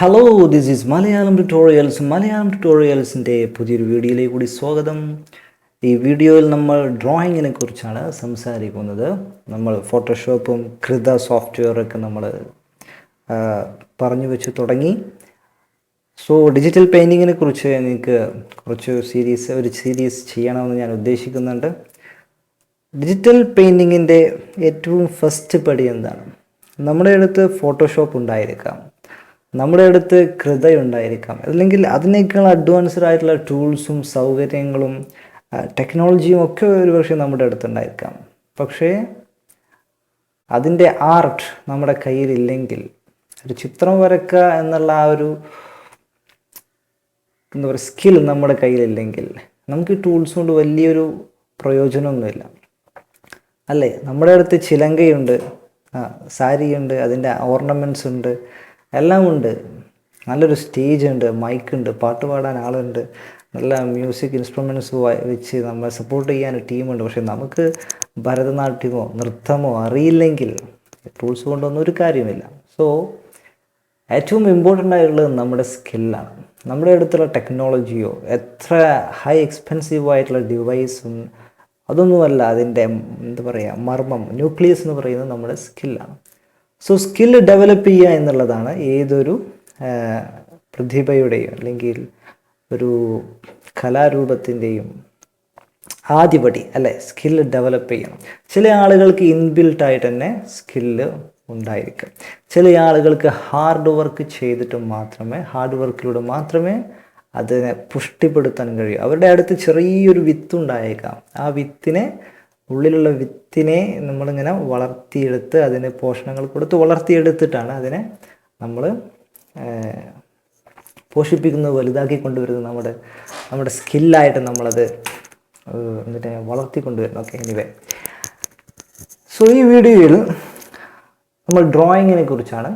Hello this is Malayalam tutorials Malayalam ട്യൂട്ടോറിയൽസിന്റെ പുതിയൊരു വീഡിയോയിലേക്ക് കൂടി സ്വാഗതം. ഈ വീഡിയോയിൽ നമ്മൾ ഡ്രോയിങ്ങിനെ കുറിച്ചാണ് സംസാരിക്കുന്നത്. നമ്മൾ ഫോട്ടോഷോപ്പും കൃത സോഫ്റ്റ്വെയറൊക്കെ നമ്മൾ പറഞ്ഞു വെച്ച് തുടങ്ങി. സോ ഡിജിറ്റൽ പെയിന്റിങ്ങിനെ കുറിച്ച് എനിക്ക് കുറച്ച് സീരീസ് ഒരു സീരീസ് ചെയ്യണമെന്ന് ഞാൻ ഉദ്ദേശിക്കുന്നുണ്ട്. ഡിജിറ്റൽ പെയിന്റിങ്ങിന്റെ ഏറ്റവും ഫസ്റ്റ് പടി എന്താണ്? നമ്മുടെ അടുത്ത് ഫോട്ടോഷോപ്പ് ഉണ്ടായിരിക്കാം. നമ്മുടെ അടുത്ത് കൃതയുണ്ടായിരിക്കാം. അല്ലെങ്കിൽ അതിനേക്കാൾ അഡ്വാൻസ്ഡ് ആയിട്ടുള്ള ടൂൾസും സൗകര്യങ്ങളും ടെക്നോളജിയും ഒക്കെ ഒരുപക്ഷെ നമ്മുടെ അടുത്തുണ്ടായിരിക്കാം. പക്ഷേ അതിന്റെ ആർട്ട് നമ്മുടെ കയ്യിലില്ലെങ്കിൽ ഒരു ചിത്രം വരക്കുക എന്നുള്ള ആ ഒരു എന്താ പറയുക സ്കിൽ നമ്മുടെ കയ്യിലില്ലെങ്കിൽ നമുക്ക് ഈ ടൂൾസ് കൊണ്ട് വലിയൊരു പ്രയോജനമൊന്നുമില്ല. അല്ലേ? നമ്മുടെ അടുത്ത് ചിലങ്കയുണ്ട് സാരിയുണ്ട് അതിന്റെ ഓർണമെന്റ്സ് ഉണ്ട് എല്ലാം ഉണ്ട്. നല്ലൊരു സ്റ്റേജ് ഉണ്ട് മൈക്ക് ഉണ്ട് പാട്ട് പാടാൻ ആളുണ്ട്. നല്ല മ്യൂസിക് ഇൻസ്ട്രുമെന്റ്സ് വെച്ച് നമ്മളെ സപ്പോർട്ട് ചെയ്യാൻ ടീമുണ്ട് പക്ഷേ നമുക്ക് ഭരതനാട്യമോ നൃത്തമോ അറിയില്ലെങ്കിൽ ടൂൾസ് കൊണ്ടൊന്നും ഒരു കാര്യമില്ല സോ ഏറ്റവും ഇമ്പോർട്ടന്റ് ആയിട്ടുള്ളത് നമ്മുടെ സ്കില്ലാണ് നമ്മുടെ അടുത്തുള്ള ടെക്നോളജിയോ എത്ര ഹൈ എക്സ്പെൻസീവ് ആയിട്ടുള്ള ഡിവൈസും അതൊന്നുമല്ല അതിന്റെ എന്താ പറയുക മർമ്മം ന്യൂക്ലിയസ് എന്ന് പറയുന്നത് നമ്മുടെ സ്കില്ലാണ് സോ സ്കിൽ ഡെവലപ്പ് ചെയ്യുക എന്നുള്ളതാണ് ഏതൊരു പ്രതിഭയുടെയും അല്ലെങ്കിൽ ഒരു കലാരൂപത്തിന്റെയും ആദ്യപടി അല്ലെ? സ്കിൽ ഡെവലപ്പ് ചെയ്യണം. ചില ആളുകൾക്ക് ഇൻബിൽട്ടായിട്ട് തന്നെ സ്കില്ല് ഉണ്ടായിരിക്കും. ചില ആളുകൾക്ക് ഹാർഡ് വർക്ക് ചെയ്തിട്ട് മാത്രമേ ഹാർഡ് വർക്കിലൂടെ മാത്രമേ അതിനെ പുഷ്ടിപ്പെടുത്താൻ കഴിയൂ. അവരുടെ അടുത്ത് ചെറിയൊരു വിത്ത് ഉണ്ടായേക്കാം. ആ വിത്തിനെ ഉള്ളിലുള്ള വിത്തിനെ നമ്മളിങ്ങനെ വളർത്തിയെടുത്ത് അതിന് പോഷണങ്ങൾ കൊടുത്ത് വളർത്തിയെടുത്തിട്ടാണ് അതിനെ നമ്മൾ പോഷിപ്പിക്കുന്നത് വലുതാക്കി കൊണ്ടുവരുന്നത് നമ്മുടെ നമ്മുടെ സ്കില്ലായിട്ട് നമ്മളത് എന്നിട്ട് വളർത്തിക്കൊണ്ടുവരുന്നു ഓക്കെ എനിവേ സോ ഈ വീഡിയോയിൽ നമ്മൾ ഡ്രോയിങ്ങിനെ കുറിച്ചാണ്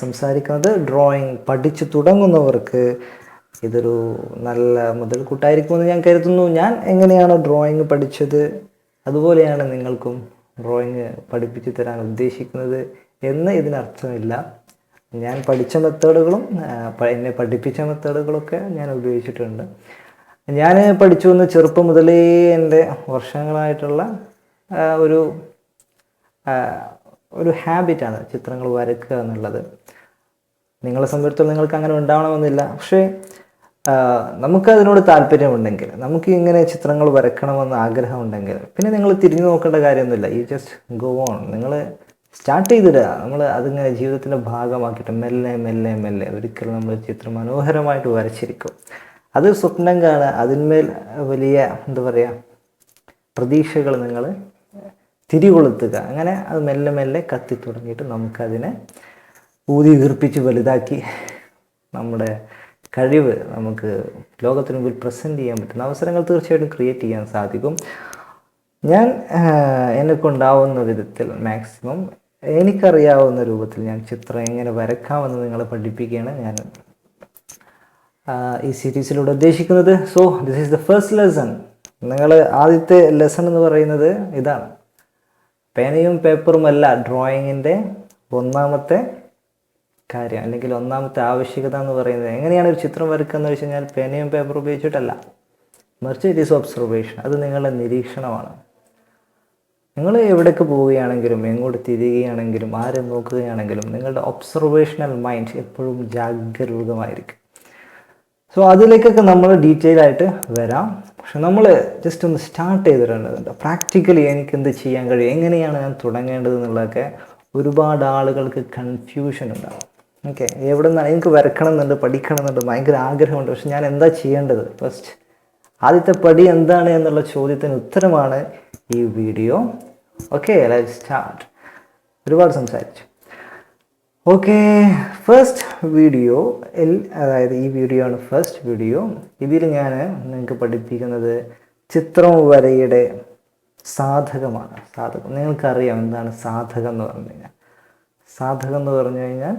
സംസാരിക്കുന്നത്. ഡ്രോയിങ് പഠിച്ചു തുടങ്ങുന്നവർക്ക് ഇതൊരു നല്ല മുതൽക്കൂട്ടായിരിക്കുമെന്ന് ഞാൻ കരുതുന്നു. ഞാൻ എങ്ങനെയാണോ ഡ്രോയിങ് പഠിച്ചത് അതുപോലെയാണ് നിങ്ങൾക്കും ഡ്രോയിങ് പഠിപ്പിച്ചു തരാൻ ഉദ്ദേശിക്കുന്നത് എന്ന് ഇതിനർത്ഥമില്ല. ഞാൻ പഠിച്ച മെത്തേഡുകളും എന്നെ പഠിപ്പിച്ച മെത്തേഡുകളൊക്കെ ഞാൻ ഉപയോഗിച്ചിട്ടുണ്ട്. ഞാൻ പഠിച്ചു വന്ന ചെറുപ്പം മുതലേ എന്റെ വർഷങ്ങളായിട്ടുള്ള ഒരു ഒരു ഹാബിറ്റാണ് ചിത്രങ്ങൾ വരക്കുക എന്നുള്ളത്. നിങ്ങളെ സംബന്ധിച്ചിടത്തോളം നിങ്ങൾക്ക് അങ്ങനെ ഉണ്ടാവണമെന്നില്ല. പക്ഷേ നമുക്കതിനോട് താല്പര്യമുണ്ടെങ്കിൽ നമുക്ക് ഇങ്ങനെ ചിത്രങ്ങൾ വരയ്ക്കണമെന്ന് ആഗ്രഹമുണ്ടെങ്കിൽ പിന്നെ നിങ്ങൾ തിരിഞ്ഞു നോക്കേണ്ട കാര്യമൊന്നുമില്ല. ഈ ജസ്റ്റ് ഗോ ഓൺ നിങ്ങൾ സ്റ്റാർട്ട് ചെയ്തിടുക. നമ്മൾ അതിങ്ങനെ ജീവിതത്തിന്റെ ഭാഗമാക്കിയിട്ട് മെല്ലെ മെല്ലെ മെല്ലെ ഒരിക്കലും നമ്മൾ ചിത്രം മനോഹരമായിട്ട് വരച്ചിരിക്കും. അത് സ്വപ്നം കാണുക അതിന്മേൽ വലിയ എന്താ പറയുക പ്രതീക്ഷകൾ നിങ്ങൾ തിരികൊളുത്തുക. അങ്ങനെ അത് മെല്ലെ മെല്ലെ കത്തി തുടങ്ങിയിട്ട് നമുക്കതിനെ ഊതി വീർപ്പിച്ച് വലുതാക്കി നമ്മുടെ കഴിവ് നമുക്ക് ലോകത്തിന് മുമ്പിൽ പ്രസന്റ് ചെയ്യാൻ പറ്റുന്ന അവസരങ്ങൾ തീർച്ചയായിട്ടും ക്രിയേറ്റ് ചെയ്യാൻ സാധിക്കും. ഞാൻ എന്നെ കൊണ്ടാവുന്ന വിധത്തിൽ മാക്സിമം എനിക്കറിയാവുന്ന രൂപത്തിൽ ഞാൻ ചിത്രം എങ്ങനെ വരക്കാമെന്ന് നിങ്ങളെ പഠിപ്പിക്കുകയാണ്. ഞാൻ ഈ സീരീസിലൂടെ ഉദ്ദേശിക്കുന്നത്. So this is the first lesson നിങ്ങൾ ആദ്യത്തെ ലെസൺ എന്ന് പറയുന്നത് ഇതാണ്. പേനയും പേപ്പറുമല്ല ഡ്രോയിങ്ങിന്റെ ഒന്നാമത്തെ കാര്യം അല്ലെങ്കിൽ ഒന്നാമത്തെ ആവശ്യകത എന്ന് പറയുന്നത് എങ്ങനെയാണ് ഒരു ചിത്രം വരക്കുക എന്ന് വെച്ച് കഴിഞ്ഞാൽ പേനയും പേപ്പർ ഉപയോഗിച്ചിട്ടല്ല. മറിച്ച് ഇറ്റ് ഈസ് ഒബ്സർവേഷൻ അത് നിങ്ങളുടെ നിരീക്ഷണമാണ്. നിങ്ങൾ എവിടേക്ക് പോവുകയാണെങ്കിലും എങ്ങോട്ട് തിരിയുകയാണെങ്കിലും ആരെ നോക്കുകയാണെങ്കിലും നിങ്ങളുടെ ഒബ്സർവേഷണൽ മൈൻഡ് എപ്പോഴും ജാഗരൂകമായിരിക്കും സോ അതിലേക്കൊക്കെ നമ്മൾ ഡീറ്റെയിൽ ആയിട്ട് വരാം. പക്ഷെ നമ്മൾ ജസ്റ്റ് ഒന്ന് സ്റ്റാർട്ട് ചെയ്തിട്ടുണ്ട് പ്രാക്ടിക്കലി എനിക്ക് എന്ത് ചെയ്യാൻ കഴിയും? എങ്ങനെയാണ് ഞാൻ തുടങ്ങേണ്ടത് എന്നുള്ളതൊക്കെ ഒരുപാട് ആളുകൾക്ക് കൺഫ്യൂഷൻ ഉണ്ടാവും. ഓക്കെ എവിടെ നിന്നാണ് എനിക്ക് വരക്കണം എന്നുണ്ട് പഠിക്കണം എന്നുണ്ട് ഭയങ്കര ആഗ്രഹമുണ്ട്. പക്ഷെ ഞാൻ എന്താ ചെയ്യേണ്ടത്? ഫസ്റ്റ് ആദ്യത്തെ പടി എന്താണ് എന്നുള്ള ചോദ്യത്തിന് ഉത്തരമാണ് ഈ വീഡിയോ ഓക്കെ ലൈഫ് സ്റ്റാർട്ട് ഒരുപാട് സംസാരിച്ചു. ഓക്കെ ഫസ്റ്റ് വീഡിയോ എൽ അതായത് ഈ വീഡിയോ ആണ് ഫസ്റ്റ് വീഡിയോ ഇതിൽ ഞാൻ നിങ്ങൾക്ക് പഠിപ്പിക്കുന്നത് ചിത്രം വരയുടെ സാധകമാണ്. സാധകം. നിങ്ങൾക്കറിയാം എന്താണ് സാധകം എന്ന് പറഞ്ഞു കഴിഞ്ഞാൽ. സാധകം എന്ന് പറഞ്ഞു കഴിഞ്ഞാൽ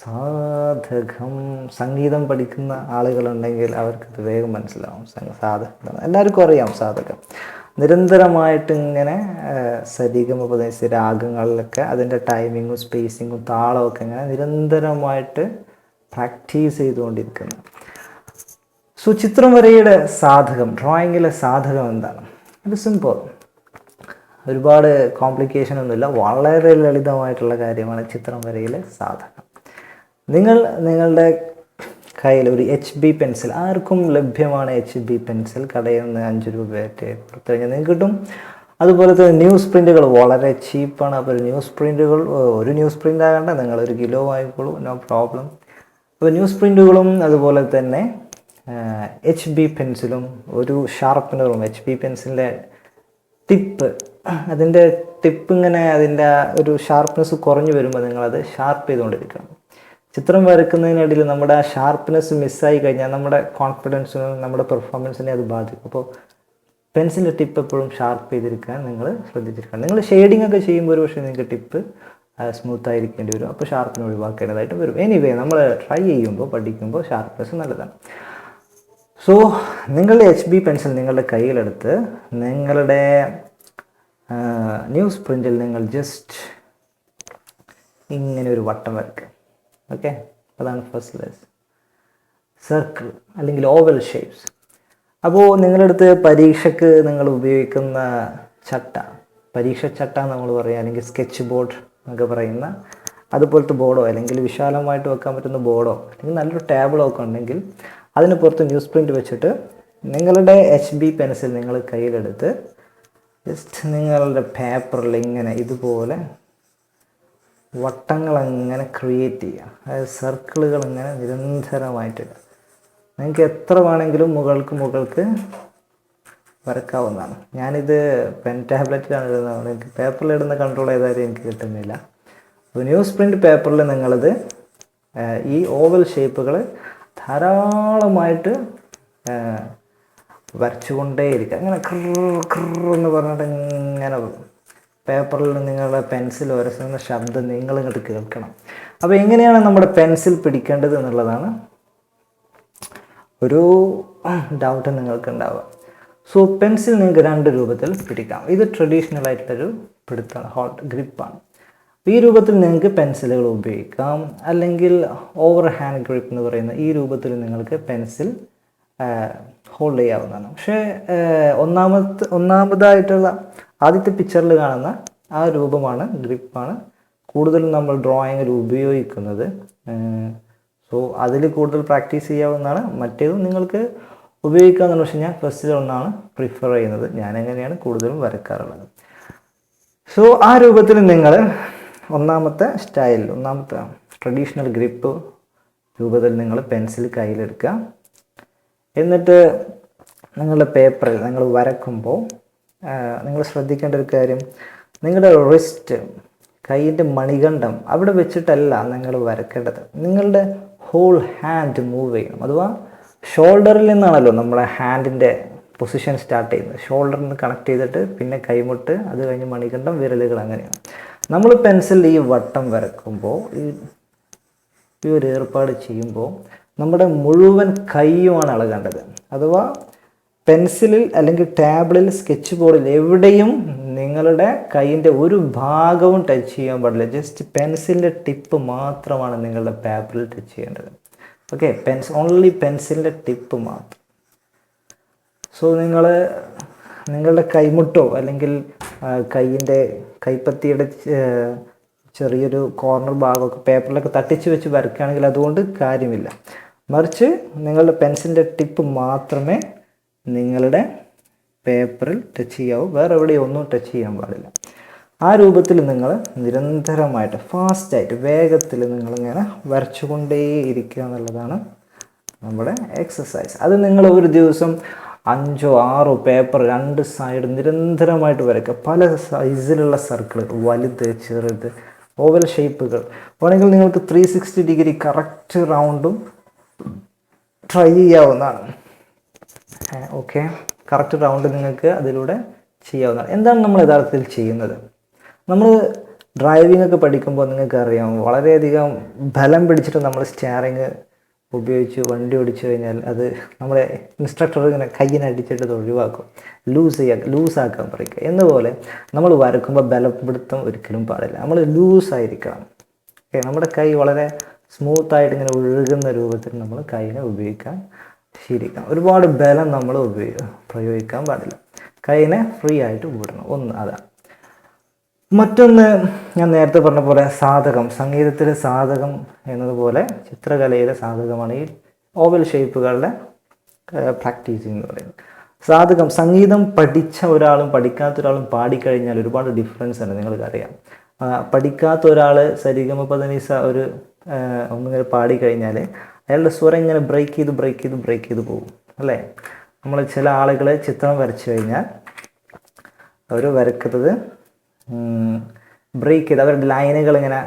സാധകം സംഗീതം പഠിക്കുന്ന ആളുകളുണ്ടെങ്കിൽ അവർക്കത് വേഗം മനസ്സിലാവും. സാധകം. എല്ലാവർക്കും അറിയാം സാധകം. നിരന്തരമായിട്ട് ഇങ്ങനെ സരീഗം ഉപദേശിച്ച രാഗങ്ങളിലൊക്കെ അതിന്റെ ടൈമിങ്ങും സ്പേസിങ്ങും താളമൊക്കെ ഇങ്ങനെ നിരന്തരമായിട്ട് പ്രാക്ടീസ് ചെയ്തുകൊണ്ടിരിക്കുന്നു. സോ ചിത്രം വരയുടെ സാധകം ഡ്രോയിങ്ങിലെ സാധകം എന്താണ്? ഇത് സിമ്പിൾ ഒരുപാട് കോംപ്ലിക്കേഷൻ ഒന്നുമില്ല. വളരെ ലളിതമായിട്ടുള്ള കാര്യമാണ് ചിത്രം വരയിലെ സാധകം. നിങ്ങൾ നിങ്ങളുടെ കയ്യിൽ ഒരു എച്ച് ബി പെൻസിൽ ആർക്കും ലഭ്യമാണ് എച്ച് ബി പെൻസിൽ കടയിൽ നിന്ന് അഞ്ച് രൂപയായിട്ട് പുറത്തു കഴിഞ്ഞാൽ നിങ്ങൾക്ക് കിട്ടും. അതുപോലെ തന്നെ ന്യൂസ് പ്രിന്റുകൾ വളരെ ചീപ്പാണ് അപ്പോൾ ന്യൂസ് പ്രിന്റുകൾ ഒരു ന്യൂസ് പ്രിന്റ് ആകണ്ട നിങ്ങൾ ഒരു കിലോ വാങ്ങിക്കോളൂ നോ പ്രോബ്ലം അപ്പോൾ ന്യൂസ് പ്രിന്റുകളും അതുപോലെ തന്നെ എച്ച് ബി പെൻസിലും ഒരു ഷാർപ്പനറും എച്ച് ബി പെൻസിലിന്റെ ടിപ്പ് അതിന്റെ ടിപ്പ് ഇങ്ങനെ അതിന്റെ ഒരു ഷാർപ്നെസ് കുറഞ്ഞു വരുമ്പോൾ നിങ്ങളത് ഷാർപ്പ് ചെയ്തുകൊണ്ടിരിക്കണം. ചിത്രം വരക്കുന്നതിനിടയിൽ നമ്മുടെ ആ ഷാർപ്പ്നെസ് മിസ്സായി കഴിഞ്ഞാൽ നമ്മുടെ കോൺഫിഡൻസിനും നമ്മുടെ പെർഫോമൻസിനെ അത് ബാധിക്കും. അപ്പോൾ പെൻസിലിന്റെ ടിപ്പ് എപ്പോഴും ഷാർപ്പ് ചെയ്തിരിക്കാൻ നിങ്ങൾ ശ്രദ്ധിച്ചിരിക്കണം. നിങ്ങൾ ഷെയ്ഡിംഗ് ഒക്കെ ചെയ്യുമ്പോൾ ഒരു പക്ഷേ നിങ്ങൾക്ക് ടിപ്പ് സ്മൂത്ത് ആയിരിക്കേണ്ടി വരും. അപ്പോൾ ഷാർപ്പിന് ഒഴിവാക്കേണ്ടതായിട്ട് വരും. എനിവേ നമ്മൾ ട്രൈ ചെയ്യുമ്പോൾ പഠിക്കുമ്പോൾ ഷാർപ്പ്നെസ് നല്ലതാണ്. സോ നിങ്ങളുടെ എച്ച് ബി പെൻസിൽ നിങ്ങളുടെ കയ്യിലെടുത്ത് നിങ്ങളുടെ ന്യൂസ് പ്രിന്റിൽ നിങ്ങൾ ജസ്റ്റ് ഇങ്ങനെ ഒരു വട്ടം വരയ്ക്കുക. ഓക്കെ അതാണ് ഫസ്റ്റ് ലെസ് സർക്കിൾ അല്ലെങ്കിൽ ഓവൽ ഷേപ്സ് അപ്പോൾ നിങ്ങളടുത്ത് പരീക്ഷയ്ക്ക് നിങ്ങൾ ഉപയോഗിക്കുന്ന ചട്ട പരീക്ഷ ചട്ട നമ്മൾ പറയുക അല്ലെങ്കിൽ സ്കെച്ച് ബോർഡ് എന്നൊക്കെ പറയുന്ന അതുപോലത്തെ ബോർഡോ അല്ലെങ്കിൽ വിശാലമായിട്ട് വെക്കാൻ പറ്റുന്ന ബോർഡോ അല്ലെങ്കിൽ നല്ലൊരു ടേബിളോ ഒക്കെ ഉണ്ടെങ്കിൽ അതിന് പുറത്ത് ന്യൂസ് പ്രിന്റ് വെച്ചിട്ട് നിങ്ങളുടെ എച്ച് ബി പെൻസിൽ നിങ്ങൾ കയ്യിലെടുത്ത് ജസ്റ്റ് നിങ്ങളുടെ പേപ്പറിൽ ഇങ്ങനെ ഇതുപോലെ വട്ടങ്ങൾ അങ്ങനെ ക്രിയേറ്റ് ചെയ്യുക. അതായത് സർക്കിളുകൾ ഇങ്ങനെ നിരന്തരമായിട്ടിടുക. നിങ്ങൾക്ക് എത്ര വേണമെങ്കിലും മുകൾക്ക് മുകൾക്ക് വരക്കാവുന്നതാണ്. ഞാനിത് പെൻ ടാബ്ലറ്റിലാണ് ഇടുന്നത്. എനിക്ക് പേപ്പറിൽ ഇടുന്ന കൺട്രോൾ ഏതായാലും എനിക്ക് കിട്ടുന്നില്ല. അപ്പോൾ ന്യൂസ് പ്രിന്റ് പേപ്പറിൽ നിങ്ങളിത് ഈ ഓവൽ ഷേപ്പുകൾ ധാരാളമായിട്ട് വരച്ചുകൊണ്ടേയിരിക്കുക. അങ്ങനെ ക്രർ എന്ന് പറഞ്ഞിട്ട് ഇങ്ങനെ പേപ്പറിൽ നിങ്ങളുടെ പെൻസിൽ ഉരസുന്ന ശബ്ദം നിങ്ങളിങ്ങോട്ട് കേൾക്കണം. അപ്പോൾ എങ്ങനെയാണ് നമ്മുടെ പെൻസിൽ പിടിക്കേണ്ടത് എന്നുള്ളതാണ് ഒരു ഡൗട്ട് നിങ്ങൾക്ക് ഉണ്ടാവുക സോ പെൻസിൽ നിങ്ങൾക്ക് രണ്ട് രൂപത്തിൽ പിടിക്കാം. ഇത് ട്രഡീഷണൽ ആയിട്ടുള്ളൊരു പിടുത്താണ് ഹോട്ട് ഗ്രിപ്പാണ് ഈ രൂപത്തിൽ നിങ്ങൾക്ക് പെൻസിലുകൾ ഉപയോഗിക്കാം. അല്ലെങ്കിൽ ഓവർ ഹാൻഡ് ഗ്രിപ്പ് എന്ന് പറയുന്ന ഈ രൂപത്തിൽ നിങ്ങൾക്ക് പെൻസിൽ ഹോൾഡ് ചെയ്യാവുന്നതാണ്. പക്ഷേ ഒന്നാമത്തെ ഒന്നാമതായിട്ടുള്ള ആദ്യത്തെ പിക്ചറിൽ കാണുന്ന ആ രൂപമാണ് ഗ്രിപ്പാണ്. കൂടുതലും നമ്മൾ ഡ്രോയിങ്ങിൽ ഉപയോഗിക്കുന്നത്. സോ അതിൽ കൂടുതൽ പ്രാക്ടീസ് ചെയ്യാവുന്നതാണ്. മറ്റേതും നിങ്ങൾക്ക് ഉപയോഗിക്കാമെന്ന് പക്ഷേ ഞാൻ ഫസ്റ്റ് ഒന്നാണ് പ്രിഫർ ചെയ്യുന്നത്. ഞാൻ എങ്ങനെയാണ് കൂടുതലും വരക്കാറുള്ളത്. സോ ആ രൂപത്തിൽ നിങ്ങൾ ഒന്നാമത്തെ സ്റ്റൈൽ ഒന്നാമത്തെ ട്രഡീഷണൽ ഗ്രിപ്പ് രൂപത്തിൽ നിങ്ങൾ പെൻസിൽ കയ്യിലെടുക്കുക. എന്നിട്ട് നിങ്ങളുടെ പേപ്പറിൽ നിങ്ങൾ വരക്കുമ്പോൾ നിങ്ങൾ ശ്രദ്ധിക്കേണ്ട ഒരു കാര്യം. നിങ്ങളുടെ റിസ്റ്റ് കൈയിന്റെ മണികണ്ഠം അവിടെ വെച്ചിട്ടല്ല നിങ്ങൾ വരക്കേണ്ടത്. നിങ്ങളുടെ ഹോൾ ഹാൻഡ് മൂവ് ചെയ്യണം. അഥവാ ഷോൾഡറിൽ നിന്നാണല്ലോ നമ്മുടെ ഹാൻഡിന്റെ പൊസിഷൻ സ്റ്റാർട്ട് ചെയ്യുന്നത്. ഷോൾഡറിൽ നിന്ന് കണക്ട് ചെയ്തിട്ട് പിന്നെ കൈമുട്ട് അത് കഴിഞ്ഞ് മണികണ്ഠം വിരലുകൾ അങ്ങനെയാണ്. നമ്മൾ പെൻസിൽ ഈ വട്ടം വരക്കുമ്പോൾ ഈ ഈ ഒരു ഏർപ്പാട് ചെയ്യുമ്പോൾ നമ്മുടെ മുഴുവൻ കൈയുമാണ് അളകേണ്ടത്. അഥവാ പെൻസിലിൽ അല്ലെങ്കിൽ ടാബിളിൽ സ്കെച്ച് ബോർഡിൽ എവിടെയും നിങ്ങളുടെ കൈയിന്റെ ഒരു ഭാഗവും ടച്ച് ചെയ്യാൻ പാടില്ല. ജസ്റ്റ് പെൻസിലിന്റെ ടിപ്പ് മാത്രമാണ് നിങ്ങളുടെ പേപ്പറിൽ ടച്ച് ചെയ്യേണ്ടത്. ഓക്കെ പെൻസ് ഓൺലി പെൻസിലിന്റെ ടിപ്പ് മാത്രം. സോ നിങ്ങൾ നിങ്ങളുടെ കൈമുട്ടോ അല്ലെങ്കിൽ കൈയിന്റെ കൈപ്പത്തിയുടെ ചെറിയൊരു കോർണർ ഭാഗമൊക്കെ പേപ്പറിലൊക്കെ തട്ടിച്ച് വെച്ച് വരയ്ക്കുകയാണെങ്കിൽ അതുകൊണ്ട് കാര്യമില്ല. മറിച്ച് നിങ്ങളുടെ പെൻസിലിന്റെ ടിപ്പ് മാത്രമേ നിങ്ങളുടെ പേപ്പറിൽ ടച്ച് ചെയ്യാവൂ. വേറെ എവിടെയും ഒന്നും ടച്ച് ചെയ്യാൻ പാടില്ല. ആ രൂപത്തിൽ നിങ്ങൾ നിരന്തരമായിട്ട് ഫാസ്റ്റായിട്ട് വേഗത്തിൽ നിങ്ങളിങ്ങനെ വരച്ചുകൊണ്ടേയിരിക്കുക എന്നുള്ളതാണ് നമ്മുടെ എക്സസൈസ് അത് നിങ്ങൾ ഒരു ദിവസം അഞ്ചോ ആറോ പേപ്പർ രണ്ട് സൈഡ് നിരന്തരമായിട്ട് വരയ്ക്കുക. പല സൈസിലുള്ള സർക്കിളുകൾ വലുത് ചെറുത് ഓവൽ ഷേപ്പുകൾ വേണമെങ്കിൽ നിങ്ങൾക്ക് ത്രീ സിക്സ്റ്റി ഡിഗ്രി കറക്റ്റ് റൗണ്ടും ട്രൈ ചെയ്യാവുന്നതാണ്. ഓക്കെ കറക്റ്റ് റൗണ്ട് നിങ്ങൾക്ക് അതിലൂടെ ചെയ്യാവുന്നതാണ്. എന്താണ് നമ്മൾ യഥാർത്ഥത്തിൽ ചെയ്യുന്നത്? നമ്മൾ ഡ്രൈവിംഗ് ഒക്കെ പഠിക്കുമ്പോൾ നിങ്ങൾക്ക് അറിയാം വളരെയധികം ബലം പിടിച്ചിട്ട് നമ്മൾ സ്റ്റിയറിങ് ഉപയോഗിച്ച് വണ്ടി ഓടിച്ചു കഴിഞ്ഞാൽ അത് നമ്മുടെ ഇൻസ്ട്രക്ടർ ഇങ്ങനെ കയ്യിനെ അടിച്ചിട്ട് അത് ഒഴിവാക്കും ലൂസ് ചെയ്യാൻ ലൂസാക്കാൻ പറയുക എന്നപോലെ നമ്മൾ വരക്കുമ്പോൾ ബലപ്പെടുത്തം ഒരിക്കലും പാടില്ല. നമ്മൾ ലൂസായിരിക്കണം ഓക്കെ നമ്മുടെ കൈ വളരെ സ്മൂത്തായിട്ട് ഇങ്ങനെ ഒഴുകുന്ന രൂപത്തിൽ നമ്മൾ കൈനെ ഉപയോഗിക്കാൻ ശീലിക്കണം ഒരുപാട് ബലം നമ്മൾ ഉപയോഗ പ്രയോഗിക്കാൻ പാടില്ല. കൈനെ ഫ്രീ ആയിട്ട് വിടണം ഒന്ന് അതാണ് മറ്റൊന്ന് ഞാൻ നേരത്തെ പറഞ്ഞ പോലെ സാധകം. സംഗീതത്തിലെ സാധകം എന്നതുപോലെ ചിത്രകലയിലെ സാധകമാണ് ഈ ഓവൽ ഷേപ്പുകളുടെ പ്രാക്ടീസിങ് എന്ന് പറയുന്നത്. സാധകം സംഗീതം പഠിച്ച ഒരാളും പഠിക്കാത്ത ഒരാളും പാടിക്കഴിഞ്ഞാൽ ഒരുപാട് ഡിഫറൻസ് ഉണ്ട് നിങ്ങൾക്കറിയാം. പഠിക്കാത്ത ഒരാൾ സരിഗമ പദനിസ ഒരു ഒന്നുകിൽ പാടിക്കഴിഞ്ഞാൽ അയാളുടെ സ്വരം ഇങ്ങനെ ബ്രേക്ക് ചെയ്ത് ബ്രേക്ക് ചെയ്ത് ബ്രേക്ക് ചെയ്ത് പോകും അല്ലേ? നമ്മൾ ചില ആളുകളെ ചിത്രം വരച്ചു കഴിഞ്ഞാൽ അവർ വരക്കുന്നത് ബ്രേക്ക് ചെയ്ത് അവരുടെ ലൈനുകൾ ഇങ്ങനെ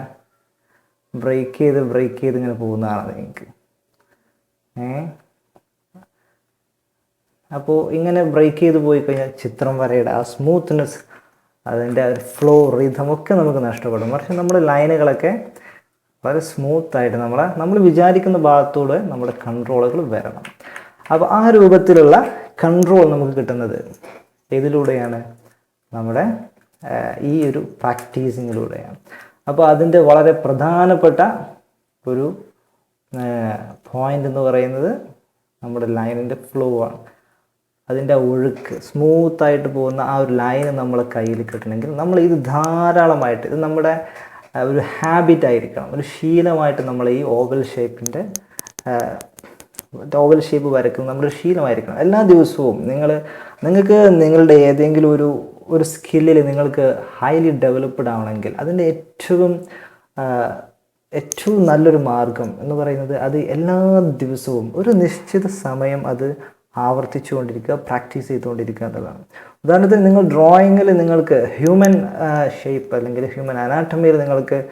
ബ്രേക്ക് ചെയ്ത് ബ്രേക്ക് ചെയ്ത് ഇങ്ങനെ പോകുന്നതാണ് നിങ്ങൾക്ക് ഏ? അപ്പോൾ ഇങ്ങനെ ബ്രേക്ക് ചെയ്ത് പോയി കഴിഞ്ഞാൽ ചിത്രം വരയുടെ ആ സ്മൂത്ത്നെസ് അതിന്റെ ഫ്ലോ റിഥം ഒക്കെ നമുക്ക് നഷ്ടപ്പെടും. പക്ഷെ നമ്മുടെ ലൈനുകളൊക്കെ വളരെ സ്മൂത്തായിട്ട് നമ്മളെ നമ്മൾ വിചാരിക്കുന്ന ഭാഗത്തൂടെ നമ്മുടെ കൺട്രോളുകൾ വരണം. അപ്പോൾ ആ രൂപത്തിലുള്ള കൺട്രോൾ നമുക്ക് കിട്ടുന്നത് ഏതിലൂടെയാണ്? നമ്മുടെ ഈ ഒരു പ്രാക്ടീസിങ്ങിലൂടെയാണ് അപ്പോൾ അതിന്റെ വളരെ പ്രധാനപ്പെട്ട ഒരു പോയിന്റ് എന്ന് പറയുന്നത് നമ്മുടെ ലൈനിന്റെ ഫ്ലോ ആണ്. അതിന്റെ ഒഴുക്ക് സ്മൂത്തായിട്ട് പോകുന്ന ആ ഒരു ലൈന് നമ്മളെ കയ്യിൽ കിട്ടണമെങ്കിൽ നമ്മൾ ഇത് ധാരാളമായിട്ട് ഇത് നമ്മുടെ ഒരു ഹാബിറ്റ് ആയിരിക്കണം. ഒരു ശീലമായിട്ട് നമ്മൾ ഈ ഓവൽ ഷേപ്പിന്റെ ഓവൽ ഷേപ്പ് വരക്കുന്നത് നമ്മുടെ ശീലമായിരിക്കണം. എല്ലാ ദിവസവും നിങ്ങൾ നിങ്ങൾക്ക് നിങ്ങളുടെ ഏതെങ്കിലും ഒരു ഒരു സ്കില്ലിൽ നിങ്ങൾക്ക് ഹൈലി ഡെവലപ്ഡ് ആവണമെങ്കിൽ അതിന്റെ ഏറ്റവും ഏറ്റവും നല്ലൊരു മാർഗം എന്ന് പറയുന്നത് അത് എല്ലാ ദിവസവും ഒരു നിശ്ചിത സമയം അത് ആവർത്തിച്ചുകൊണ്ടിരിക്കുക പ്രാക്ടീസ് ചെയ്തുകൊണ്ടിരിക്കുക എന്നുള്ളതാണ്. ഉദാഹരണത്തിന് നിങ്ങൾ ഡ്രോയിങ്ങിൽ നിങ്ങൾക്ക് ഹ്യൂമൻ ഷേപ്പ് അല്ലെങ്കിൽ ഹ്യൂമൻ അനാട്ടമിയിൽ നിങ്ങൾക്ക്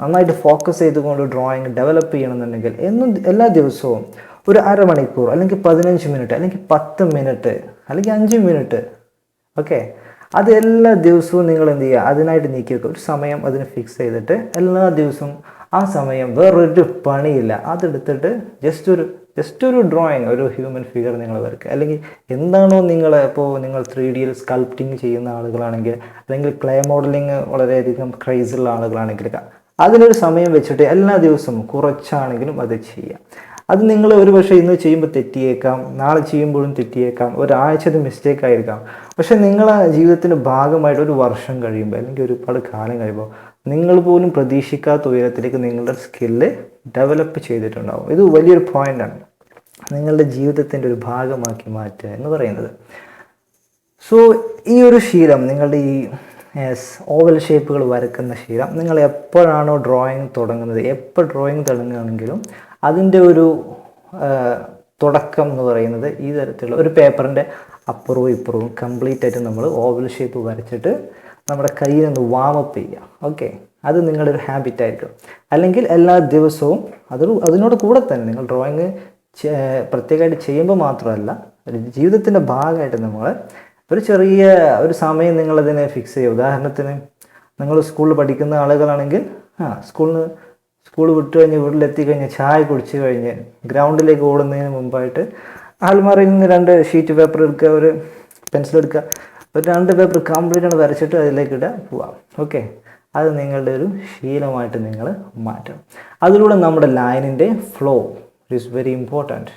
നന്നായിട്ട് ഫോക്കസ് ചെയ്തുകൊണ്ട് ഡ്രോയിങ് ഡെവലപ്പ് ചെയ്യണമെന്നുണ്ടെങ്കിൽ എന്നും എല്ലാ ദിവസവും ഒരു അരമണിക്കൂർ അല്ലെങ്കിൽ പതിനഞ്ച് മിനിറ്റ് അല്ലെങ്കിൽ പത്ത് മിനിറ്റ് അല്ലെങ്കിൽ അഞ്ച് മിനിറ്റ് ഓക്കെ? അത് എല്ലാ ദിവസവും നിങ്ങൾ എന്ത് ചെയ്യുക അതിനായിട്ട് നീക്കി വെക്കുക. ഒരു സമയം അതിന് ഫിക്സ് ചെയ്തിട്ട് എല്ലാ ദിവസവും ആ സമയം വേറൊരു പണിയില്ല. അതെടുത്തിട്ട് ജസ്റ്റ് ഒരു ജസ്റ്റ് ഒരു ഡ്രോയിങ് ഒരു ഹ്യൂമൻ ഫിഗർ നിങ്ങൾ വരയ്ക്കുക. അല്ലെങ്കിൽ എന്താണോ നിങ്ങൾ ഇപ്പോൾ നിങ്ങൾ ത്രീ ഡിയിൽ സ്കൾപ്റ്റിങ് ചെയ്യുന്ന ആളുകളാണെങ്കിൽ അല്ലെങ്കിൽ ക്ലേ മോഡലിംഗ് വളരെയധികം ക്രൈസുള്ള ആളുകളാണെങ്കിൽ അതിനൊരു സമയം വെച്ചിട്ട് എല്ലാ ദിവസവും കുറച്ചാണെങ്കിലും അത് ചെയ്യാം അത് നിങ്ങൾ ഒരു പക്ഷേ ഇന്ന് ചെയ്യുമ്പോൾ തെറ്റിയേക്കാം നാളെ ചെയ്യുമ്പോഴും തെറ്റിയേക്കാം ഒരാഴ്ച അത് മിസ്റ്റേക്ക് ആയിരിക്കാം. പക്ഷെ ആ ജീവിതത്തിന്റെ ഭാഗമായിട്ട് ഒരു വർഷം കഴിയുമ്പോൾ അല്ലെങ്കിൽ ഒരുപാട് കാലം കഴിയുമ്പോൾ നിങ്ങൾ പോലും പ്രതീക്ഷിക്കാത്ത ഉയരത്തിലേക്ക് നിങ്ങളുടെ സ്കില്ല് ഡെവലപ്പ് ചെയ്തിട്ടുണ്ടാവും. ഇത് വലിയൊരു പോയിന്റാണ് നിങ്ങളുടെ ജീവിതത്തിന്റെ ഒരു ഭാഗമാക്കി മാറ്റുക എന്ന് പറയുന്നത്. സോ ഈ ഒരു ശീലം നിങ്ങളുടെ ഈ എസ് ഓവൽ ഷേപ്പുകൾ വരക്കുന്ന ശീലം നിങ്ങൾ എപ്പോഴാണോ ഡ്രോയിങ് തുടങ്ങുന്നത് എപ്പോൾ ഡ്രോയിങ് തുടങ്ങുകയാണെങ്കിലും അതിന്റെ ഒരു തുടക്കം എന്ന് പറയുന്നത് ഈ തരത്തിലുള്ള ഒരു പേപ്പറിന്റെ അപ്പുറവും ഇപ്പുറവും കംപ്ലീറ്റ് ആയിട്ട് നമ്മൾ ഓവൽ ഷേപ്പ് വരച്ചിട്ട് നമ്മുടെ കയ്യിൽ നിന്ന് വാമപ്പ് ചെയ്യുക. ഓക്കെ അത് നിങ്ങളുടെ ഒരു ഹാബിറ്റ് ആയിരിക്കും. അല്ലെങ്കിൽ എല്ലാ ദിവസവും അതൊരു അതിനോട് കൂടെ തന്നെ നിങ്ങൾ ഡ്രോയിങ് പ്രത്യേകമായിട്ട് ചെയ്യുമ്പോൾ മാത്രമല്ല ഒരു ജീവിതത്തിന്റെ ഭാഗമായിട്ട് നമ്മൾ ഒരു ചെറിയ ഒരു സമയം നിങ്ങളതിനെ ഫിക്സ് ചെയ്യുക. ഉദാഹരണത്തിന് നിങ്ങൾ സ്കൂളിൽ പഠിക്കുന്ന ആളുകളാണെങ്കിൽ ആ സ്കൂളിൽ സ്കൂൾ വിട്ടു കഴിഞ്ഞ് വീട്ടിലെത്തി കഴിഞ്ഞ് ചായ കുടിച്ച് കഴിഞ്ഞ് ഗ്രൗണ്ടിലേക്ക് ഓടുന്നതിന് മുമ്പായിട്ട് ആൽമാറിയിൽ നിന്ന് രണ്ട് ഷീറ്റ് പേപ്പർ എടുക്കുക ഒരു പെൻസിൽ എടുക്കുക ഒരു രണ്ട് പേപ്പർ കംപ്ലീറ്റ് ആണ് വരച്ചിട്ട് അതിലേക്ക് ഇടുക പോവാം. ഓക്കെ. അത് നിങ്ങളുടെ ഒരു ശീലമായിട്ട് നിങ്ങൾ മാറ്റണം. അതിലൂടെ നമ്മുടെ ലൈനിന്റെ flow it is very important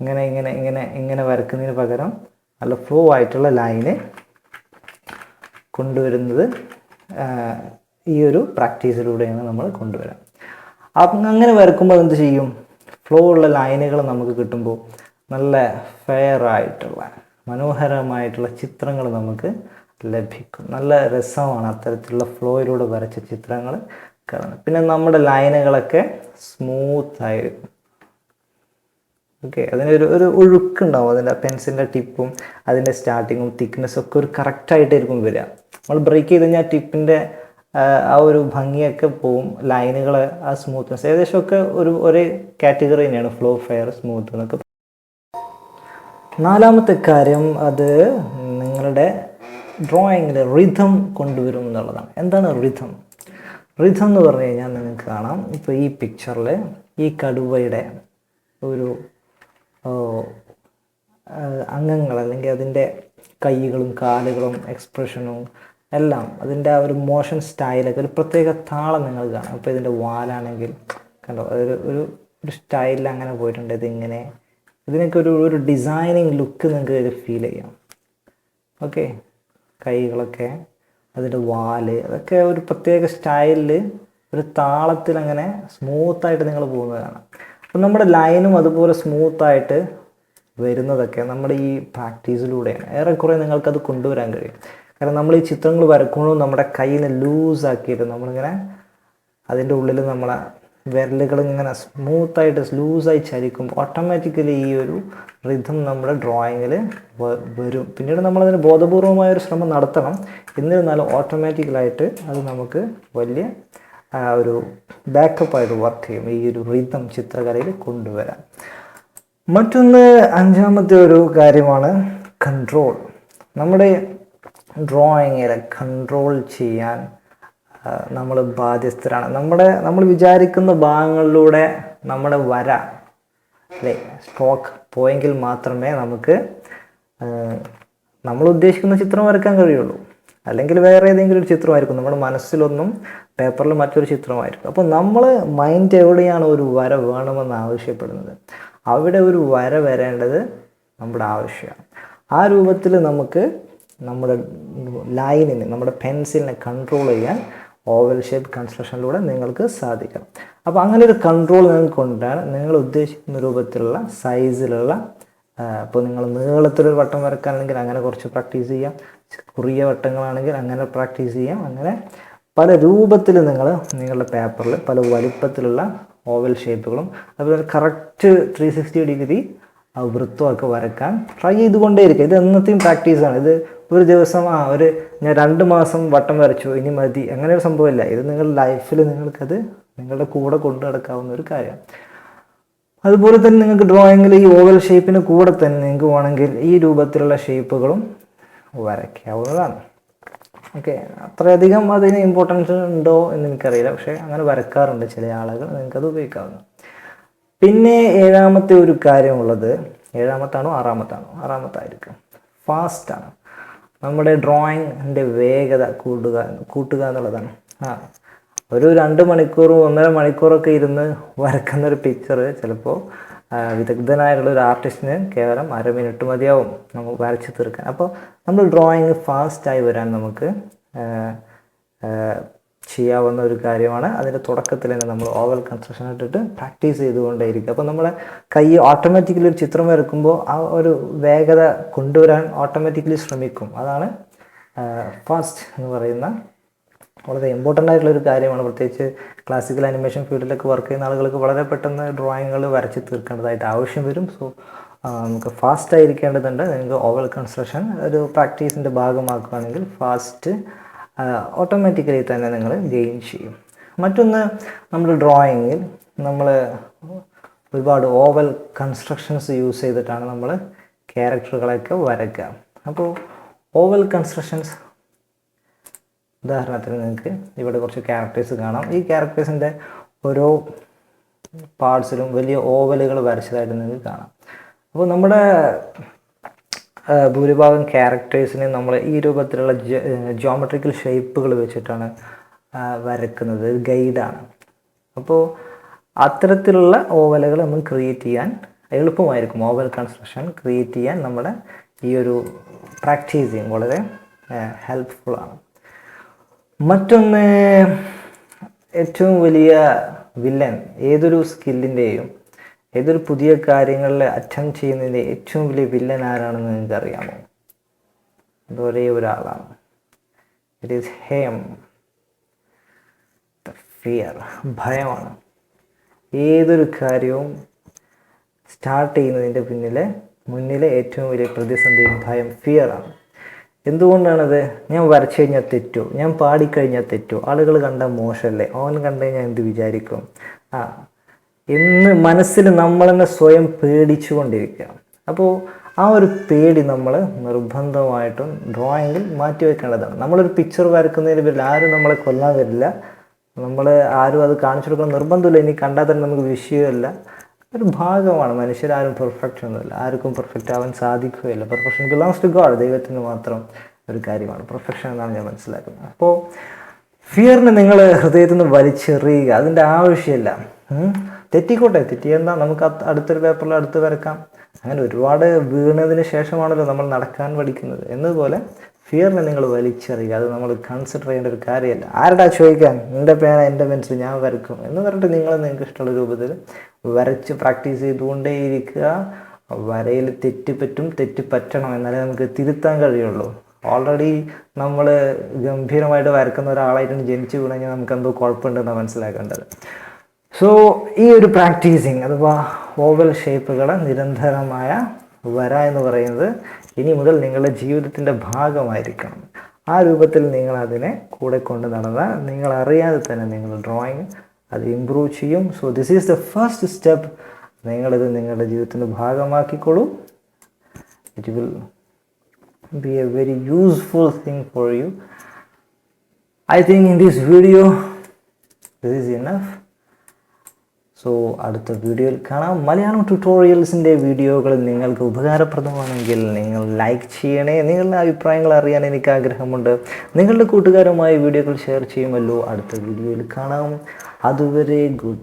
ഇങ്ങനെ ഇങ്ങനെ ഇങ്ങനെ ഇങ്ങനെ വരക്കുന്നതിന് പകരം നല്ല ഫ്ലോ ആയിട്ടുള്ള ലൈന് കൊണ്ടുവരുന്നത് ഈ ഒരു പ്രാക്ടീസിലൂടെയാണ് നമ്മൾ കൊണ്ടുവരാം. അങ്ങനെ വരക്കുമ്പോൾ എന്ത് ചെയ്യും? ഫ്ലോ ഉള്ള ലൈനുകൾ നമുക്ക് കിട്ടുമ്പോൾ നല്ല ഫെയർ ആയിട്ടുള്ള മനോഹരമായിട്ടുള്ള ചിത്രങ്ങൾ നമുക്ക് ലഭിക്കും. നല്ല രസമാണ് അത്തരത്തിലുള്ള ഫ്ലോയിലൂടെ വരച്ച ചിത്രങ്ങൾ കാണുന്നത് പിന്നെ നമ്മുടെ ലൈനുകളൊക്കെ സ്മൂത്ത് ആയിരിക്കും. ഓക്കെ അതിനൊരു ഒരു ഒഴുക്കുണ്ടാവും അതിന്റെ പെൻസിലിന്റെ ടിപ്പും അതിന്റെ സ്റ്റാർട്ടിങ്ങും തിക്നെസ്സൊക്കെ ഒരു കറക്റ്റായിട്ടായിരിക്കും വരിക. നമ്മൾ ബ്രേക്ക് ചെയ്ത് കഴിഞ്ഞാൽ ടിപ്പിന്റെ ആ ഒരു ഭംഗിയൊക്കെ പോവും. ലൈനുകൾ ആ സ്മൂത്ത്നെസ് ഏകദേശമൊക്കെ ഒരു ഒരേ കാറ്റഗറി തന്നെയാണ്. ഫ്ലോ ഫെയർ സ്മൂത്ത് എന്നൊക്കെ. നാലാമത്തെ കാര്യം അത് നിങ്ങളുടെ ഡ്രോയിങ്ങിൽ റിഥം കൊണ്ടുവരും എന്നുള്ളതാണ്. എന്താണ് റിഥം റിഥം എന്ന് പറഞ്ഞു കഴിഞ്ഞാൽ നിങ്ങൾക്ക് കാണാം. ഇപ്പോൾ ഈ പിക്ചറിൽ ഈ കടുവയുടെ ഒരു അംഗങ്ങൾ അല്ലെങ്കിൽ അതിന്റെ കൈകളും കാലുകളും എക്സ്പ്രഷനും എല്ലാം അതിന്റെ ആ ഒരു മോഷൻ സ്റ്റൈലൊക്കെ ഒരു പ്രത്യേക താളം നിങ്ങൾ കാണാം. അപ്പോൾ ഇതിന്റെ വാലാണെങ്കിൽ കണ്ടോ അതൊരു ഒരു ഒരു സ്റ്റൈലിൽ അങ്ങനെ പോയിട്ടുണ്ട് ഇതിങ്ങനെ. ഇതിനൊക്കെ ഒരു ഒരു ഡിസൈനിങ് ലുക്ക് നിങ്ങൾക്ക് ഇത് ഫീൽ ചെയ്യാം. ഓക്കെ? കൈകളൊക്കെ അതിന്റെ വാൽ അതൊക്കെ ഒരു പ്രത്യേക സ്റ്റൈലിൽ ഒരു താളത്തിൽ അങ്ങനെ സ്മൂത്തായിട്ട് നിങ്ങൾ പോകുന്നതാണ് അപ്പം നമ്മുടെ ലൈനും അതുപോലെ സ്മൂത്തായിട്ട് വരുന്നതൊക്കെ നമ്മുടെ ഈ പ്രാക്ടീസിലൂടെയാണ്. ഏറെക്കുറെ നിങ്ങൾക്കത് കൊണ്ടുവരാൻ കഴിയും. കാരണം നമ്മൾ ഈ ചിത്രങ്ങൾ വരക്കുമ്പോഴും നമ്മുടെ കയ്യിനെ ലൂസാക്കിയിട്ട് നമ്മളിങ്ങനെ അതിന്റെ ഉള്ളിൽ നമ്മളെ വിരലുകൾ ഇങ്ങനെ സ്മൂത്തായിട്ട് ലൂസായി ചലിക്കുമ്പോൾ ഓട്ടോമാറ്റിക്കലി ഈ ഒരു റിഥം നമ്മുടെ ഡ്രോയിങ്ങിൽ വരും. പിന്നീട് നമ്മളതിന് ബോധപൂർവമായ ഒരു ശ്രമം നടത്തണം. എന്നിരുന്നാലും ഓട്ടോമാറ്റിക്കലായിട്ട് അത് നമുക്ക് വലിയ ഒരു ബാക്കപ്പായിട്ട് വർക്ക് ചെയ്യും. ഈ ഒരു റിഥം ചിത്രകലയിൽ കൊണ്ടുവരാൻ. മറ്റൊന്ന് അഞ്ചാമത്തെ ഒരു കാര്യമാണ് കൺട്രോൾ നമ്മുടെ ഡ്രോയിങ്ങിൽ കൺട്രോൾ ചെയ്യാൻ നമ്മൾ ബാധ്യസ്ഥരാണ്. നമ്മുടെ നമ്മൾ വിചാരിക്കുന്ന ഭാഗങ്ങളിലൂടെ നമ്മുടെ വര അല്ലേ സ്ട്രോക്ക് പോയെങ്കിൽ മാത്രമേ നമുക്ക് നമ്മൾ ഉദ്ദേശിക്കുന്ന ചിത്രം വരയ്ക്കാൻ കഴിയുള്ളൂ. അല്ലെങ്കിൽ വേറെ ഏതെങ്കിലും ഒരു ചിത്രമായിരിക്കും. നമ്മുടെ മനസ്സിലൊന്നും പേപ്പറിൽ മറ്റൊരു ചിത്രമായിരിക്കും. അപ്പോൾ നമ്മൾ മൈൻഡ് എവിടെയാണ് ഒരു വര വേണമെന്ന് ആവശ്യപ്പെടുന്നത്? അവിടെ ഒരു വര വരേണ്ടത് നമ്മുടെ ആവശ്യമാണ്. ആ രൂപത്തിൽ നമുക്ക് നമ്മുടെ ലൈനിനെ നമ്മുടെ പെൻസിലിനെ കൺട്രോൾ ചെയ്യാൻ ഓവൽ ഷേപ്പ് കൺസ്ട്രക്ഷനിലൂടെ നിങ്ങൾക്ക് സാധിക്കണം. അപ്പോൾ അങ്ങനെ ഒരു കൺട്രോൾ നിങ്ങൾക്ക് കൊണ്ടാണ് നിങ്ങൾ ഉദ്ദേശിക്കുന്ന രൂപത്തിലുള്ള സൈസിലുള്ള ഇപ്പോൾ നിങ്ങൾ നീളത്തിലൊരു വട്ടം വരക്കാണെങ്കിൽ അങ്ങനെ കുറച്ച് പ്രാക്ടീസ് ചെയ്യാം. കുറിയ വട്ടങ്ങളാണെങ്കിൽ അങ്ങനെ പ്രാക്ടീസ് ചെയ്യാം. അങ്ങനെ പല രൂപത്തിൽ നിങ്ങൾ നിങ്ങളുടെ പേപ്പറിൽ പല വലിപ്പത്തിലുള്ള ഓവൽ ഷേപ്പുകളും അതുപോലെ കറക്റ്റ് ത്രീ സിക്സ്റ്റി ഡിഗ്രി വൃത്തമൊക്കെ വരക്കാൻ ട്രൈ ചെയ്തുകൊണ്ടേയിരിക്കുക. ഇത് എന്നത്തെയും പ്രാക്ടീസാണ് ഇത് ഒരു ദിവസം ആ ഒരു ഞാൻ രണ്ട് മാസം വട്ടം വരച്ചു ഇനി മതി അങ്ങനെ ഒരു സംഭവമില്ല. ഇത് നിങ്ങളുടെ ലൈഫിൽ നിങ്ങൾക്കത് നിങ്ങളുടെ കൂടെ കൊണ്ടു നടക്കാവുന്ന ഒരു കാര്യമാണ് അതുപോലെ തന്നെ നിങ്ങൾക്ക് ഡ്രോയിങ്ങിൽ ഈ ഓവൽ ഷേപ്പിന് കൂടെ തന്നെ നിങ്ങൾക്ക് വേണമെങ്കിൽ ഈ രൂപത്തിലുള്ള ഷേപ്പുകളും വരയ്ക്കാവുന്നതാണ്. ഓക്കെ അത്രയധികം അതിന് ഇമ്പോർട്ടൻസ് ഉണ്ടോ എന്ന് എനിക്കറിയില്ല. പക്ഷേ അങ്ങനെ വരക്കാറുണ്ട് ചില ആളുകൾ നിങ്ങൾക്കത് ഉപയോഗിക്കാവുന്നു. പിന്നെ ഏഴാമത്തെ ഒരു കാര്യമുള്ളത് ഏഴാമത്താണോ ആറാമത്താണോ? ആറാമത്തായിരിക്കും. ഫാസ്റ്റാണ് നമ്മുടെ ഡ്രോയിങ്ങിന്റെ വേഗത കൂട്ടുക കൂട്ടുക എന്നുള്ളതാണ്. ആ ഒരു രണ്ട് മണിക്കൂറും ഒന്നര മണിക്കൂറൊക്കെ ഇരുന്ന് വരക്കുന്ന ഒരു പിക്ചർ ചിലപ്പോൾ വിദഗ്ധനായിട്ടുള്ള ഒരു ആർട്ടിസ്റ്റിന് കേവലം അര മിനിറ്റ് മതിയാവും നമുക്ക് വരച്ച് തീർക്കാൻ. അപ്പോൾ നമ്മൾ ഡ്രോയിങ് ഫാസ്റ്റായി വരാൻ നമുക്ക് ചെയ്യാവുന്ന ഒരു കാര്യമാണ്. അതിന്റെ തുടക്കത്തിൽ തന്നെ നമ്മൾ ഓവൽ കൺസ്ട്രക്ഷൻ ഇട്ടിട്ട് പ്രാക്ടീസ് ചെയ്തുകൊണ്ടേയിരിക്കും. അപ്പോൾ നമ്മുടെ കൈ ഓട്ടോമാറ്റിക്കലി ഒരു ചിത്രം വരക്കുമ്പോൾ ആ ഒരു വേഗത കൊണ്ടുവരാൻ ഓട്ടോമാറ്റിക്കലി ശ്രമിക്കും. അതാണ് ഫാസ്റ്റ് എന്ന് പറയുന്ന വളരെ ഇമ്പോർട്ടന്റ് ആയിട്ടുള്ള ഒരു കാര്യമാണ്. പ്രത്യേകിച്ച് ക്ലാസിക്കൽ അനിമേഷൻ ഫീൽഡിലൊക്കെ വർക്ക് ചെയ്യുന്ന ആളുകൾക്ക് വളരെ പെട്ടെന്ന് ഡ്രോയിങ്ങുകൾ വരച്ച് തീർക്കേണ്ടതായിട്ട് ആവശ്യം വരും. സോ നമുക്ക് ഫാസ്റ്റ് ആയിരിക്കേണ്ടതുണ്ട്. നിങ്ങൾക്ക് ഓവൽ കൺസ്ട്രക്ഷൻ ഒരു പ്രാക്ടീസിന്റെ ഭാഗമാക്കുകയാണെങ്കിൽ ഫാസ്റ്റ് ഓട്ടോമാറ്റിക്കലി തന്നെ നിങ്ങൾ ഗെയിൻ ചെയ്യും. മറ്റൊന്ന് നമ്മൾ ഡ്രോയിങ്ങിൽ നമ്മൾ ഒരുപാട് ഓവൽ കൺസ്ട്രക്ഷൻസ് യൂസ് ചെയ്തിട്ടാണ് നമ്മൾ ക്യാരക്ടറുകളൊക്കെ വരയ്ക്കുക അപ്പോൾ ഓവൽ കൺസ്ട്രക്ഷൻസ് ഉദാഹരണത്തിന് നിങ്ങൾക്ക് ഇവിടെ കുറച്ച് ക്യാരക്ടേഴ്സ് കാണാം. ഈ ക്യാരക്ടേഴ്സിന്റെ ഓരോ പാർട്സിലും വലിയ ഓവലുകൾ വരച്ചതായിട്ട് നിങ്ങൾക്ക് കാണാം. അപ്പോൾ നമ്മുടെ ഭൂരിഭാഗം ക്യാരക്ടേഴ്സിനെ നമ്മൾ ഈ രൂപത്തിലുള്ള ജോമെട്രിക്കൽ ഷേപ്പുകൾ വെച്ചിട്ടാണ് വരക്കുന്നത്. ഗൈഡാണ് അപ്പോൾ അത്തരത്തിലുള്ള ഓവലുകൾ നമ്മൾ ക്രിയേറ്റ് ചെയ്യാൻ എളുപ്പമായിരിക്കും. ഓവൽ കൺസ്ട്രക്ഷൻ ക്രിയേറ്റ് ചെയ്യാൻ നമ്മുടെ ഈ ഒരു പ്രാക്ടീസ് ചെയ്യും. വളരെ ഹെൽപ്ഫുള്ളാണ് മറ്റൊന്ന് ഏറ്റവും വലിയ വില്ലൻ ഏതൊരു സ്കില്ലിന്റെയും ഏതൊരു പുതിയ കാര്യങ്ങളിൽ അറ്റം ചെയ്യുന്നതിന്റെ ഏറ്റവും വലിയ വില്ലൻ ആരാണെന്ന് നിങ്ങൾക്ക് അറിയാമോ അത് ഒരേ ഒരാളാണ്. ഇറ്റ് ഈസ് ഹേം ഫിയർ ഭയമാണ്. ഏതൊരു കാര്യവും സ്റ്റാർട്ട് ചെയ്യുന്നതിന്റെ പിന്നിലെ മുന്നിലെ ഏറ്റവും വലിയ പ്രതിസന്ധി ഭയം ഫിയറാണ് എന്തുകൊണ്ടാണത്? ഞാൻ വരച്ചു കഴിഞ്ഞാൽ തെറ്റോ? ഞാൻ പാടിക്കഴിഞ്ഞാൽ തെറ്റോ? ആളുകൾ കണ്ടാൽ മോശമല്ലേ? ഓൻ കണ്ടു കഴിഞ്ഞാൽ എന്ത് വിചാരിക്കും? ആ എന്ന് മനസ്സിൽ നമ്മൾ തന്നെ സ്വയം പേടിച്ചുകൊണ്ടിരിക്കുകയാണ്. അപ്പോൾ ആ ഒരു പേടി നമ്മൾ നിർബന്ധമായിട്ടും ഡ്രോയിങ്ങിൽ മാറ്റി വെക്കേണ്ടതാണ്. നമ്മളൊരു പിക്ചർ വരക്കുന്നതിന് പേരിൽ ആരും നമ്മളെ കൊല്ലാൻ വരില്ല. നമ്മൾ ആരും അത് കാണിച്ചു കൊടുക്കണം നിർബന്ധമില്ല. ഇനി കണ്ടാൽ തന്നെ നമുക്ക് വിഷയമല്ല. ഒരു ഭാഗമാണ്. മനുഷ്യരാരും പെർഫെക്റ്റ് ഒന്നുമില്ല. ആർക്കും പെർഫെക്റ്റ് ആവാൻ സാധിക്കുകയില്ല. പെർഫെക്ഷൻ ബിലോങ്സ് ടു ഗോഡ് ദൈവത്തിന് മാത്രം ഒരു കാര്യമാണ്. പെർഫെക്ഷൻ എന്നാണ് ഞാൻ മനസ്സിലാക്കുന്നത്. അപ്പോൾ ഫിയറിനെ നിങ്ങൾ ഹൃദയത്തിൽ നിന്ന് വലിച്ചെറിയുക. അതിന്റെ ആവശ്യമില്ല. തെറ്റിക്കോട്ടെ തെറ്റിയെന്താ നമുക്ക് അടുത്തൊരു പേപ്പറിൽ അടുത്ത് വരക്കാം. അങ്ങനെ ഒരുപാട് വീണതിന് ശേഷമാണല്ലോ നമ്മൾ നടക്കാൻ പഠിക്കുന്നത്. എന്നതുപോലെ ഫിയറിനെ നിങ്ങൾ വലിച്ചെറിയുക. അത് നമ്മൾ കൺസിഡർ ചെയ്യേണ്ട ഒരു കാര്യമല്ല. ആരുടെ ചോദിക്കാൻ? എന്റെ പേന എന്റെ പെൻസിൽ ഞാൻ വരക്കും എന്ന് പറഞ്ഞിട്ട് നിങ്ങൾ നിങ്ങൾക്ക് ഇഷ്ടമുള്ള രൂപത്തിൽ വരച്ച് പ്രാക്ടീസ് ചെയ്തുകൊണ്ടേയിരിക്കുക. വരയിൽ തെറ്റിപ്പറ്റും തെറ്റിപ്പറ്റണം തെറ്റ് എന്നാലേ നമുക്ക് തിരുത്താൻ കഴിയുള്ളൂ. ഓൾറെഡി നമ്മൾ ഗംഭീരമായിട്ട് വരക്കുന്ന ഒരാളായിട്ടാണ് ജനിച്ചു വീണെങ്കിൽ നമുക്ക് എന്തോ കുഴപ്പമുണ്ടെന്നാണ് മനസ്സിലാക്കേണ്ടത്. സോ ഈ ഒരു പ്രാക്ടീസിങ് അഥവാ ഓവൽ ഷേപ്പുകൾ നിരന്തരമായ വര എന്ന് പറയുന്നത് ഇനി മുതൽ നിങ്ങളുടെ ജീവിതത്തിന്റെ ഭാഗമായിരിക്കണം. ആ രൂപത്തിൽ നിങ്ങൾ അതിനെ കൂടെ കൊണ്ട് നടന്നാൽ നിങ്ങൾ അറിയാതെ തന്നെ നിങ്ങൾ ഡ്രോയിങ് അത് ഇമ്പ്രൂവ് ചെയ്യും. So this is the first step നിങ്ങളിത് നിങ്ങളുടെ ജീവിതത്തിന്റെ ഭാഗമാക്കിക്കോളൂ it will be a very useful thing for you. I think in this video this is enough. So അടുത്ത വീഡിയോയിൽ കാണാം. മലയാളം ട്യൂട്ടോറിയൽസിന്റെ വീഡിയോകൾ നിങ്ങൾക്ക് ഉപകാരപ്രദമാണെങ്കിൽ നിങ്ങൾ ലൈക്ക് ചെയ്യണേ. നിങ്ങളുടെ അഭിപ്രായങ്ങൾ അറിയാൻ എനിക്ക് ആഗ്രഹമുണ്ട്. നിങ്ങളുടെ കൂട്ടുകാരുമായി വീഡിയോകൾ ഷെയർ ചെയ്യുമല്ലോ. അടുത്ത വീഡിയോയിൽ കാണാം. അതുവരെ ഗുഡ്